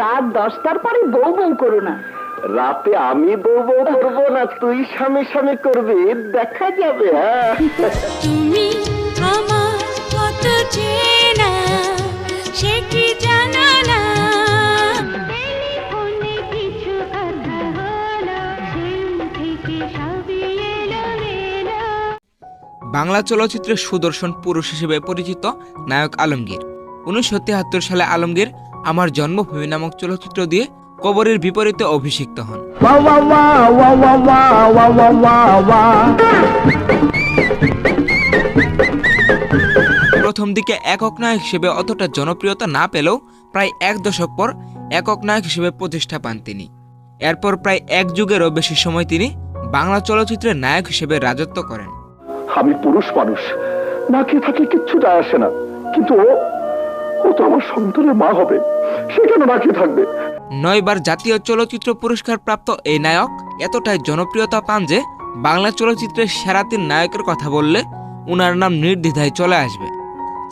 রাত দশটার পরে বউ বউ করো না। রাতে আমি বউ বউ করব না তুই স্বামী স্বামী করবি দেখা যাবে হ্যাঁ। তুমি আমার কত চেনা সে কি জানা না? টেলিফোনে কিছু কথা হলো সেই থেকে সবই এলোমেলো। বাংলা চলচ্চিত্রের সুদর্শন পুরুষ হিসেবে পরিচিত নায়ক আলমগীর। উনিশশো তিয়াত্তর সালে আলমগীর আমার জন্মভূমি নামক চলচ্চিত্র দিয়ে কবরের বিপরীতে অভিষিক্ত হন। প্রথম দিকে একক নায়ক হিসেবে অতটা জনপ্রিয়তা না পেলেও প্রায় এক দশক পর একক নায়ক হিসেবে প্রতিষ্ঠা পান তিনি। এরপর প্রায় এক যুগেরও বেশি সময় তিনি বাংলা চলচ্চিত্রের নায়ক হিসেবে রাজত্ব করেন। আমি পুরুষ মানুষ, না খেয়ে থাকলে কিচ্ছু আসে না। কিন্তু ও তো আমার সন্তানের মা হবে। সে কেন না খেয়ে থাকবে? নয়বার জাতীয় চলচ্চিত্র পুরস্কার প্রাপ্ত এই নায়ক এতটাই জনপ্রিয়তা পান যে বাংলা চলচ্চিত্রের সেরা তিন নায়কের কথা বললে উনার নাম নির্দ্বিধায় চলে আসবে।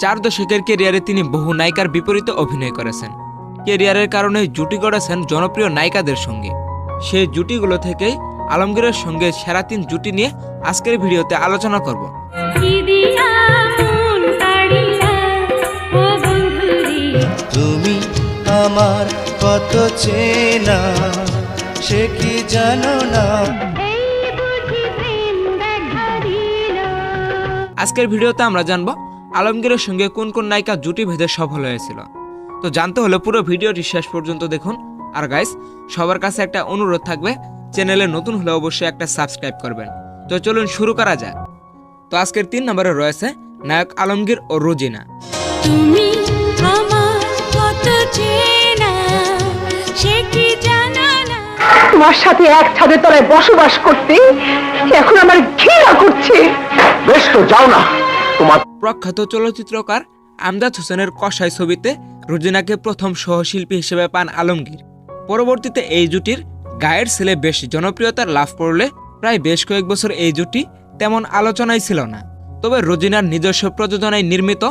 চার দশকের কেরিয়ারে তিনি বহু নায়িকার বিপরীতে অভিনয় করেছেন। কেরিয়ারের কারণে জুটি গড়েছেন জনপ্রিয় নায়িকাদের সঙ্গে। সেই জুটিগুলো থেকেই আলমগীরের সঙ্গে সেরা তিন জুটি নিয়ে আজকের ভিডিওতে আলোচনা করব। আমার কত চেনা সে কি জানো না? আজকের ভিডিওতে আমরা জানব আলমগীরের সঙ্গে কোন কোন নায়িকা জুটি ভেদে সফল হয়েছিল। তো জানতে হলে পুরো ভিডিওটি শেষ পর্যন্ত দেখুন। আর গাইস সবার কাছে একটা অনুরোধ থাকবে চ্যানেলে নতুন হলে অবশ্যই একটা সাবস্ক্রাইব করবেন। তো চলুন শুরু করা যাক। তো আজকের তিন নম্বরে রয়েছে নায়ক আলমগীর ও রোজিনা। তুমি আমার কত তোমার সাথে এক ছাদের তলায় বসবাস করতে এখন আমার ঘৃণা করছে। বেশ তো যাও না। তোমার প্রখ্যাত চলচ্চিত্রকার আমজাদ হোসেনের কষাই ছবিতে রোজিনাকে প্রথম সহশিল্পী হিসেবে পান আলমগীর। পরবর্তীতে এই জুটির গায়ের ছেলে বেশ জনপ্রিয়তা লাভ করলে প্রায় বেশ কয়েক বছর এই জুটি তেমন আলোচনায় ছিল না। তবে রোজিনার নিজস্ব প্রযোজনায় নির্মিত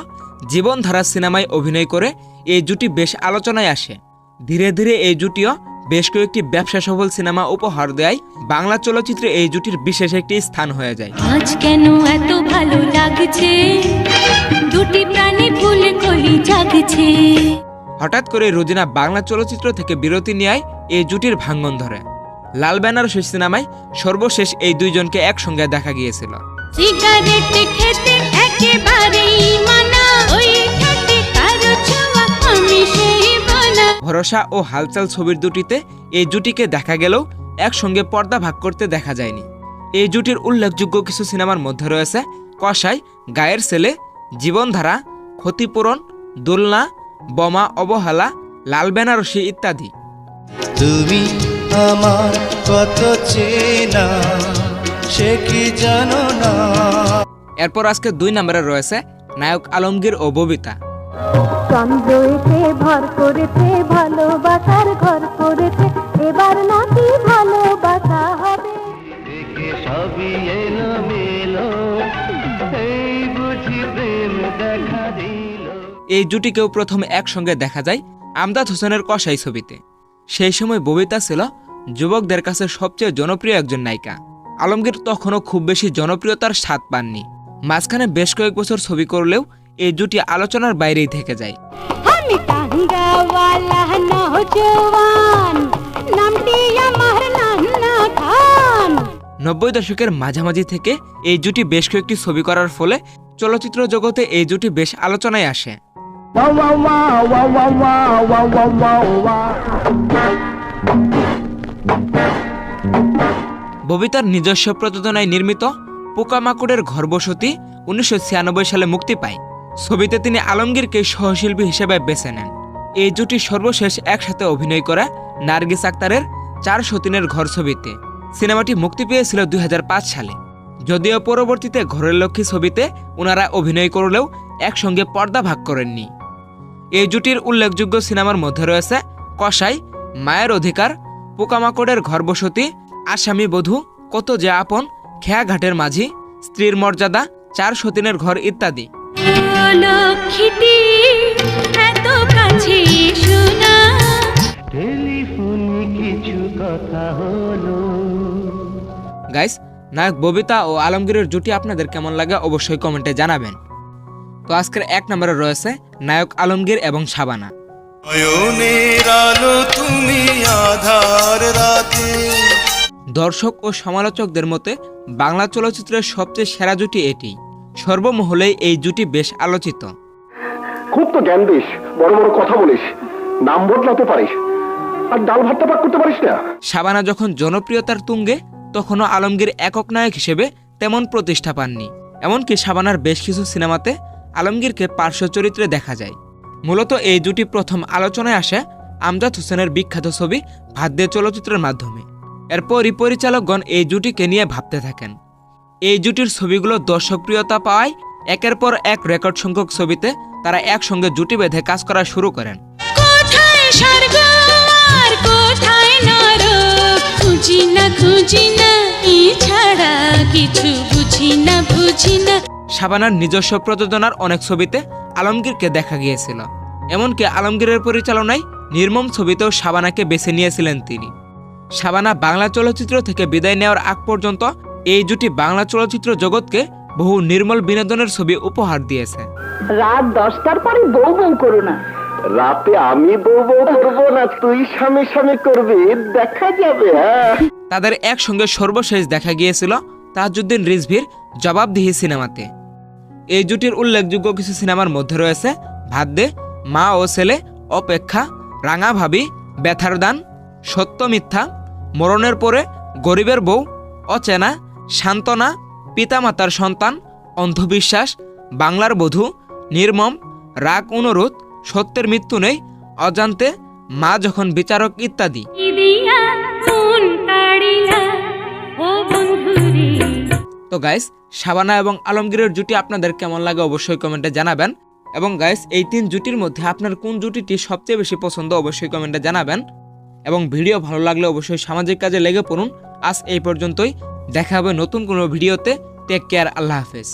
জীবনধারা সিনেমায় অভিনয় করে এই জুটি বেশ আলোচনায় আসে। ধীরে ধীরে এই জুটিও বেশ কয়েকটি ব্যবসা সফল সিনেমা উপহার দেয়। বাংলা চলচ্চিত্রে এই জুটির বিশেষ একটি স্থান হয়ে যায়। আজ কেন এত ভালো লাগছে? দুটি প্রাণী ফুলে কলি জাগছে? হঠাৎ করে রোজিনা বাংলা চলচ্চিত্র থেকে বিরতি নেয় এই জুটির ভাঙ্গন ধরে। লাল বেনারসি সিনেমায় সর্বশেষ এই দুইজনকে একসঙ্গে দেখা গিয়েছিল। সিগারেট খেতে একেবারেই মানা। ওই খেতে কারও ছোঁয়া আমি সেই ভরসা ও হালচাল ছবির দুটিতে এই জুটিকে দেখা গেলেও একসঙ্গে পর্দা ভাগ করতে দেখা যায়নি। এই জুটির উল্লেখযোগ্য কিছু সিনেমার মধ্যে রয়েছে কসাই গায়ের ছেলে জীবনধারা ক্ষতিপূরণ দোলনা বোমা অবহেলা লাল বেনারসি ইত্যাদি। তুমি আমার কত চেনা সে কি জানো না? এরপর আজকে দুই নম্বরে রয়েছে নায়ক আলমগীর ও ববিতা। চন্দ্র এসে ভর করেছে ভালোবাসার ঘর করেছে এবার নাকি ভালোবাসা হবে। দেখে সবই এলো মেলো এই বুঝি প্রেম দেখা দিল। এই জুটিকেও প্রথম একসঙ্গে দেখা যায় আমদাদ হোসেনের কসাই ছবিতে। সেই সময় ববিতা ছিল যুবকদের কাছে সবচেয়ে জনপ্রিয় একজন নায়িকা। আলমগীর তখনও খুব বেশি জনপ্রিয়তার স্বাদ পাননি। মাঝখানে বেশ কয়েক বছর ছবি করলেও এই জুটি আলোচনার বাইরেই থেকে যায়। রঙ্গওয়ালা নওজোয়ান নামটি আমার নব্বই দশকের মাঝামাঝি থেকে এই জুটি বেশ কয়েকটি ছবি করার ফলে চলচ্চিত্র জগতে এই জুটি বেশ আলোচনায় আসে। ববিতার নিজস্ব প্রযোজনায় নির্মিত পোকামাকুড়ের ঘর বসতি উনিশশো ছিয়ানব্বই সালে মুক্তি পায়। ছবিতে তিনি আলমগীরকে সহশিল্পী হিসেবে বেছে নেন। এই জুটি সর্বশেষ একসাথে অভিনয় করা নার্গিস আক্তারের চার সতীনের ঘর ছবিতে সিনেমাটি মুক্তি পেয়েছিল দুই হাজার পাঁচ সালে। যদিও পরবর্তীতে ঘরের লক্ষ্মী ছবিতে ওনারা অভিনয় করলেও একসঙ্গে পর্দা ভাগ করেননি। এই জুটির উল্লেখযোগ্য সিনেমার মধ্যে রয়েছে কসাই, মায়ের অধিকার, পোকামাকড়ের ঘরবসতি, আসামি বধূ, কত যে আপন, খেয়াঘাটের মাঝি, স্ত্রীর মর্যাদা, চার সতীনের ঘর ইত্যাদি। এত কাছে শোনা কথা হলো। গাইস নায়ক ববিতা ও আলমগীরের জুটি আপনাদের কেমন লাগে অবশ্যই কমেন্টে জানাবেন। তো আজকের এক নম্বরে রয়েছে নায়ক আলমগীর এবং আলো তুমি আধার রাতে। দর্শক ও সমালোচকদের মতে বাংলা চলচ্চিত্রের সবচেয়ে সেরা জুটি এটি। সর্বমহলেই এই জুটি বেশ আলোচিত। খুব তো জ্ঞান দিস, বড় বড় কথা বলিস, নাম বদলাতে পারিস, আর ডাল ভাতটা পাক করতে পারিস না। শাবানা যখন জনপ্রিয়তার তুঙ্গে, তখনও আলমগীর একক নায়ক হিসেবে তেমন প্রতিষ্ঠা পাননি। এমনকি শাবানার বেশ কিছু সিনেমাতে আলমগীরকে পার্শ্ব চরিত্রে দেখা যায়। মূলত এই জুটি প্রথম আলোচনায় আসে আমজাদ হোসেনের বিখ্যাত ছবি ভাদ্যে চলচ্চিত্রের মাধ্যমে। এরপরই পরিচালকগণ এই জুটিকে নিয়ে ভাবতে থাকেন। এই জুটির ছবিগুলো দর্শকপ্রিয়তা পাওয়ায় একের পর এক রেকর্ড সংখ্যক ছবিতে তারা একসঙ্গে জুটি বেঁধে কাজ করা শুরু করেন। শাবানার নিজস্ব প্রযোজনার অনেক ছবিতে আলমগীরকে দেখা গিয়েছিল। এমনকি আলমগীরের পরিচালনায় নির্মম ছবিতেও শাবানাকে বেছে নিয়েছিলেন তিনি। শাবানা বাংলা চলচ্চিত্র থেকে বিদায় নেওয়ার আগ পর্যন্ত এই জুটি বাংলা চলচ্চিত্র জগৎকে বহু নির্মল বিনোদনের ছবি উপহার দিয়েছে। রাত দশটার পরে বউ বউ করো না। রাতে আমি বউ বউ করব না তুই স্বামী স্বামী করবি দেখা যাবে হ্যাঁ। তাদের একসঙ্গে সর্বশেষ দেখা গিয়েছিল তাজউদ্দিন রিজভির জবাবদিহি সিনেমাতে। এই জুটির উল্লেখযোগ্য কিছু সিনেমার মধ্যে রয়েছে ভাদ্যে মা ও ছেলে অপেক্ষা রাঙা ভাবি ব্যথার দান সত্য মিথ্যা মরণের পরে গরিবের বউ অচেনা সান্ত্বনা পিতামাতার সন্তান অন্ধবিশ্বাস বাংলার বধূ নির্মম রাগ অনুরোধ সত্যের মৃত্যু নেই অজান্তে মা যখন বিচারক ইত্যাদি। তো গাইস শাবানা এবং আলমগীরের জুটি আপনাদের কেমন লাগে অবশ্যই কমেন্টে জানাবেন। এবং গাইস এই তিন জুটির মধ্যে আপনার কোন জুটিটি সবচেয়ে বেশি পছন্দ অবশ্যই কমেন্টে জানাবেন। এবং ভিডিও ভালো লাগলে অবশ্যই সামাজিক কাজে লেগে পড়ুন। আজ এই পর্যন্তই। দেখা হবে নতুন কোনো ভিডিওতে। টেক কেয়ার আল্লাহ হাফেজ।